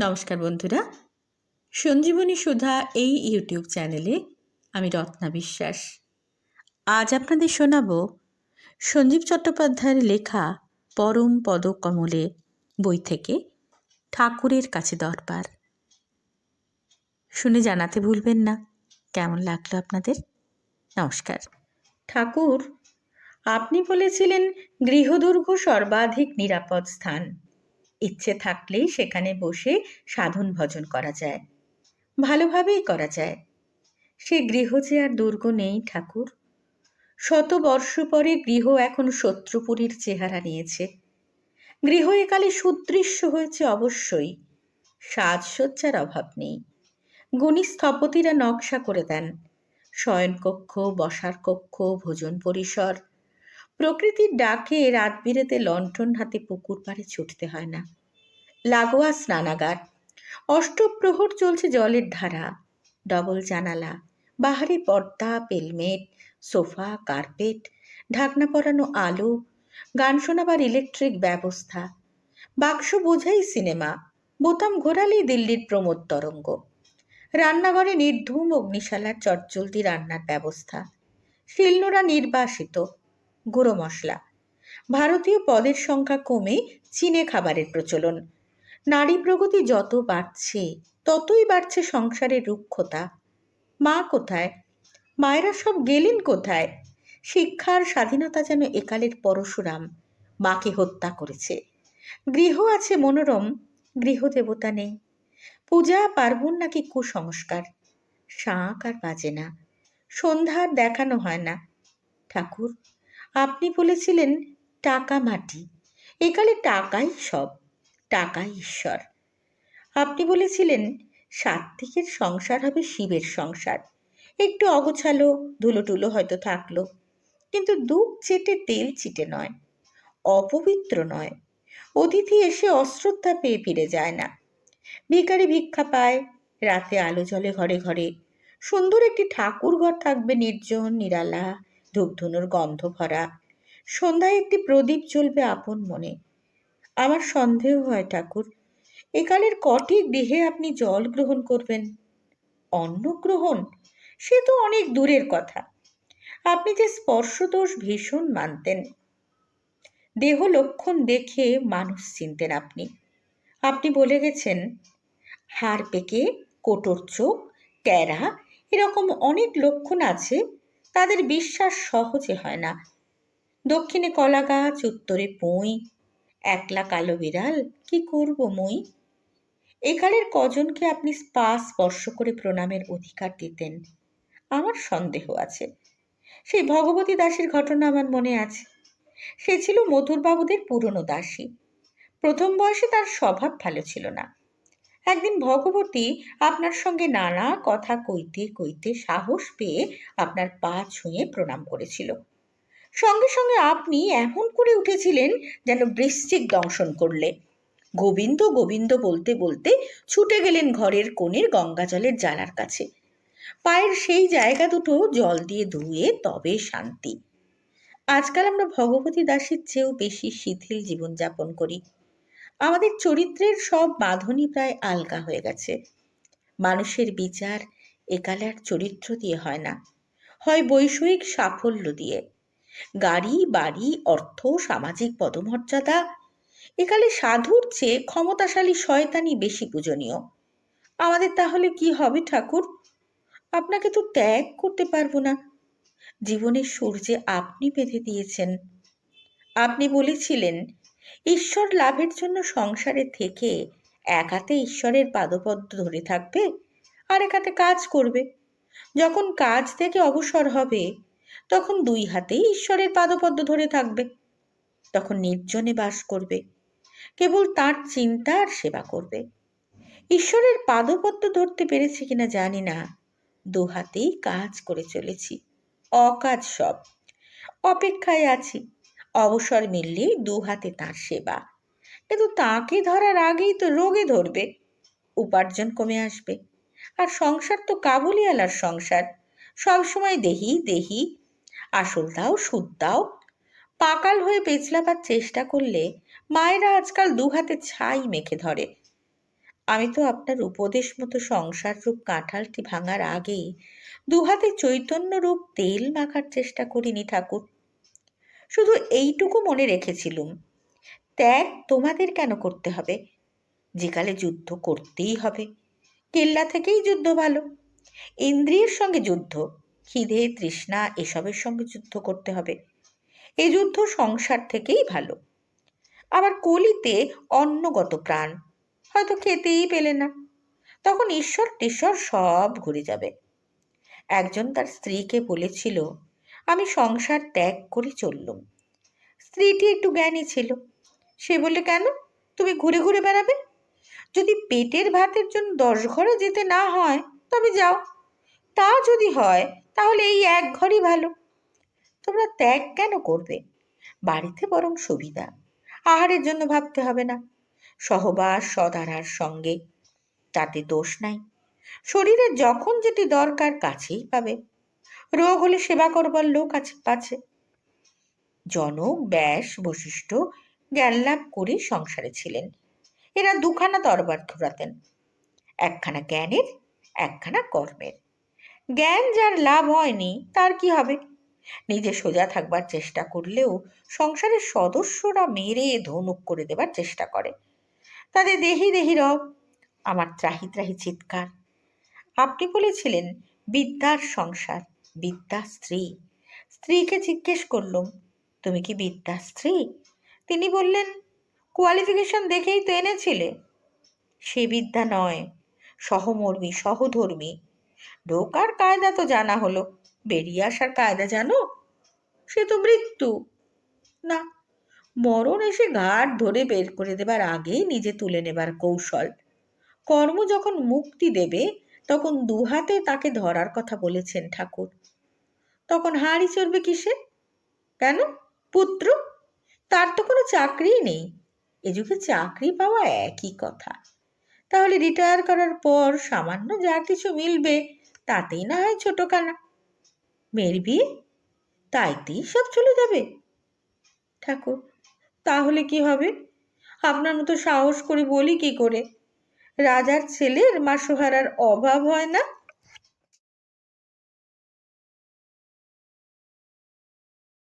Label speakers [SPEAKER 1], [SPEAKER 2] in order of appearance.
[SPEAKER 1] নমস্কার বন্ধুরা। সঞ্জীবনী সুধা এই ইউটিউব চ্যানেলে আমি রত্না বিশ্বাস। আজ আপনাদের শোনাব সঞ্জীব চট্টোপাধ্যায়ের লেখা পরম পদকমলে বই থেকে ঠাকুরের কাছে দরবার। শুনে জানাতে ভুলবেন না। কেমন লাগল আপনাদের? নমস্কার। ঠাকুর, আপনি বলেছিলেন গৃহদুর্গ সর্বাধিক নিরাপদ স্থান। ইচ্ছে থাকলেই সেখানে বসে সাধন ভজন করা যায়। ভালোভাবেই করা যায়। সে গৃহ যে আর দুর্গ নেই ঠাকুর। শত বর্ষ পরে গৃহ এখন শত্রুপুরীর চেহারা নিয়েছে। গৃহ একালে সুদৃশ্য হয়েছে অবশ্যই। সাজসজ্জার অভাব নেই। গুণী স্থপতিরা নকশা করে দেন। শয়নকক্ষ, বসার কক্ষ, ভোজন পরিসর প্রকৃতির ডাকে রাত বিরেতে লণ্ঠন হাতে পুকুর পাড়ে ছুটতে হয় না। লাগোয়া স্নানাগার। অষ্টপ্রহর চলছে জলের ধারা। ডবল জানালা, বাহারি পর্দা, পেলমেট, সোফা, কার্পেট, ঢাকনা পরানো আলো, গান শোনাবার ইলেকট্রিক ব্যবস্থা, বাক্স বোঝাই সিনেমা, বোতাম ঘোরালেই দিল্লির প্রমোদ তরঙ্গ। রান্নাঘরে নির্ধূম অগ্নিশালার চটচলতি রান্নার ব্যবস্থা। শিলনোড়া নির্বাসিত। গুঁড়ো মশলা। ভারতীয় পদের সংখ্যা কমে চীনে খাবারের প্রচলন। নারী প্রগতি যত বাড়ছে, ততই বাড়ছে সংসারের রুক্ষতা। মা কোথায়? মায়েরা সব গেলেন কোথায়? শিক্ষার স্বাধীনতা যেন একালের পরশুরাম, মাকে হত্যা করেছে। গৃহ আছে মনোরম গৃহদেবতা নেই। পূজা পার্বণ নাকি কুসংস্কার? শাঁখ আর বাজে না। সন্ধ্যার দেখানো হয় না। ঠাকুর আপনি বলেছিলেন টাকা মাটি। একালে টাকাই সব টাকা ঈশ্বর। আপনি বলেছিলেন সাত্ত্বিকের সংসার হবে শিবের সংসার। একটু অগোছালো ধুলো টুলো হয়তো থাকল। কিন্তু দুধ চেটে তেল চিটে নয়, অপবিত্র নয়। অতিথি এসে অশ্রদ্ধা পেয়ে ফিরে যায় না। ভিখারি ভিক্ষা পায়, রাতে আলো জলে ঘরে ঘরে। সুন্দর একটি ঠাকুর ঘর থাকবে নির্জন, নিরালা ধূপধুনুর গন্ধ ভরা। সন্ধ্যায় একটি প্রদীপ জ্বলবে আপন মনে। আমার সন্দেহ হয় ঠাকুর একালের কটি গৃহে আপনি জল গ্রহণ করবেন? অন্ন গ্রহণ? সে তো অনেক দূরের কথা। আপনি যে স্পর্শদোষ ভীষণ মানতেন। দেহ লক্ষণ দেখে মানুষ চিনতেন আপনি। আপনি বলে গেছেন, হাড় পেকে কোটর চোখ ট্যারা এরকম অনেক লক্ষণ আছে তাদের বিশ্বাস সহজে হয় না। দক্ষিণে কলা গাছ উত্তরে পুঁই। একলা কালো বিড়াল, কি করব মই? একালের কজনকে আপনি পা স্পর্শ করে প্রণামের অধিকার দিতেন? আমার সন্দেহ আছে। সেই ভগবতী দাসের ঘটনা আমার মনে আছে। সে ছিল মধুরবাবুদের পুরনো দাসী। প্রথম বয়সে তার স্বভাব ভালো ছিল না। একদিন ভগবতী আপনার সঙ্গে নানা কথা কইতে কইতে সাহস পেয়ে আপনার পা ছুঁয়ে প্রণাম করেছিল। সঙ্গে সঙ্গে আপনি এমন করে উঠেছিলেন যেন বৃশ্চিক দংশন করলে। গোবিন্দ গোবিন্দ বলতে বলতে ছুটে গেলেন ঘরের কোণের গঙ্গা জলের জ্বালার কাছে। পায়ের সেই জায়গা দুটো জল দিয়ে ধুয়ে তবে শান্তি। আজকাল আমরা ভগবতী দাসের চেয়েও বেশি শিথিল জীবনযাপন করি। আমাদের চরিত্রের সব বাঁধনই প্রায় আলগা হয়ে গেছে। মানুষের বিচার একালার চরিত্র দিয়ে হয় না। হয় বৈষয়িক সাফল্য দিয়ে। গাড়ি, বাড়ি, অর্থ, সামাজিক পদমর্যাদা, একালে সাধুর চেয়ে ক্ষমতাশালী শয়তানি বেশি পূজনীয়। আমাদের তাহলে কি হবে ঠাকুর? আপনাকে তো ত্যাগ করতে পারব না। জীবনের সূর্যে আপনি বেঁধে দিয়েছেন। আপনি বলেছিলেন ঈশ্বর লাভের জন্য সংসারে থেকে এক হাতে ঈশ্বরের পাদপদ্ম ধরে থাকবে আর এক হাতে কাজ করবে। যখন কাজ থেকে অবসর হবে, তখন দুই হাতেই ঈশ্বরের পাদপদ্ম ধরে থাকবে। তখন নির্জনে বাস করবে, কেবল তার চিন্তা আর সেবা করবে। ঈশ্বরের পাদপদ্ম ধরতে পেরেছি কিনা জানি না। দু হাতেই কাজ করে চলেছি। অকাজ সব। অপেক্ষায় আছি। অবসর মিললেই দু হাতে তার সেবা। কিন্তু তাকে ধরার আগেই তো রোগে ধরবে, উপার্জন কমে আসবে। আর সংসার তো কাবুলিওয়ালার সংসার, সবসময় দেহি দেহি, আসল দাও, সুদ দাও। পাকাল হয়ে পেছলাবার চেষ্টা করলে মায়েরা আজকাল দু হাতে ছাই মেখে ধরে। আমি তো আপনার উপদেশ মতো সংসার রূপ কাঁঠালটি ভাঙার আগেই দুহাতে চৈতন্য রূপ তেল মাখার চেষ্টা করিনি ঠাকুর। শুধু এইটুকু মনে রেখেছিলুম। ত্যাগ তোমাদের কেন করতে হবে? যেকালে যুদ্ধ করতেই হবে। কেল্লা থেকেই যুদ্ধ ভালো। ইন্দ্রিয়ের সঙ্গে যুদ্ধ, খিদে, তৃষ্ণা এসবের সঙ্গে যুদ্ধ করতে হবে। এ যুদ্ধ সংসার থেকেই ভালো। আবার কলিতে অন্নগত প্রাণ, হয়তো খেতেই পেলে না। তখন ঈশ্বর টেশ্বর সব ঘুরে যাবে। একজন তার স্ত্রীকে বলেছিল আমি সংসার ত্যাগ করে চললুম। স্ত্রীটি একটু জ্ঞানী ছিল। সে বলে কেন? তুমি ঘুরে ঘুরে বেড়াবে? যদি পেটের ভাতের জন্য দশ ঘরে যেতে না হয়, তবে যাও। তা যদি হয়, তাহলে এই এক ঘরই ভালো। তোমরা ত্যাগ কেন করবে? বাড়িতে বরং সুবিধা। আহারের জন্য ভাবতে হবে না। সহবাস সদারার সঙ্গে। তাতে দোষ নাই। শরীরে যখন যেটি দরকার, কাছেই পাবে। রোগ হলে সেবা করবার লোক আছে পাছে জনক, ব্যাস, বশিষ্ঠ জ্ঞান লাভ করে সংসারে ছিলেন। এরা দুখানা দরবার ঘুরাতেন, একখানা জ্ঞানের, একখানা কর্মের। জ্ঞান যার লাভ হয়নি, তার কি হবে? নিজে সোজা থাকবার চেষ্টা করলেও সংসারের সদস্যরা মেরে ধনুক করে দেবার চেষ্টা করে। তাদের দেহি দেহি রব, আমার ত্রাহি ত্রাহি চিৎকার। আপনি বলেছিলেন, বিদ্যার সংসার। বিদ্যা স্ত্রী। স্ত্রীকে জিজ্ঞেস করলুম, তুমি কি বিদ্যা স্ত্রী? তিনি বললেন কোয়ালিফিকেশন দেখেই তো এনেছিলে। সে বিদ্যা নয়, সহমর্মী, সহধর্মী। ঢোকার কায়দা তো জানা হলো, বেরিয়ে আসার কায়দা জানো? সে তো মৃত্যু। না, মরণ এসে ঘাট ধরে বের করে দেবার আগেই নিজে তুলে নেবার কৌশল। কর্ম যখন মুক্তি দেবে, তখন দুহাতে তাকে ধরার কথা বলেছেন ঠাকুর। তখন হাঁড়ি চড়বে কিসে? কেন? পুত্র? তার তো কোনো চাকরিই নেই। এ যুগে চাকরি পাওয়া একই কথা। তাহলে রিটায়ার করার পর সামান্য যা কিছু মিলবে, তাতেই না হয় ছোটোখানা। মেয়ের বিয়ে? তাইতেই সব চলে যাবে। ঠাকুর, তাহলে কি হবে? আপনার মতো সাহস করে বলি কি করে? রাজার ছেলের মাসোহারার অভাব হয় না?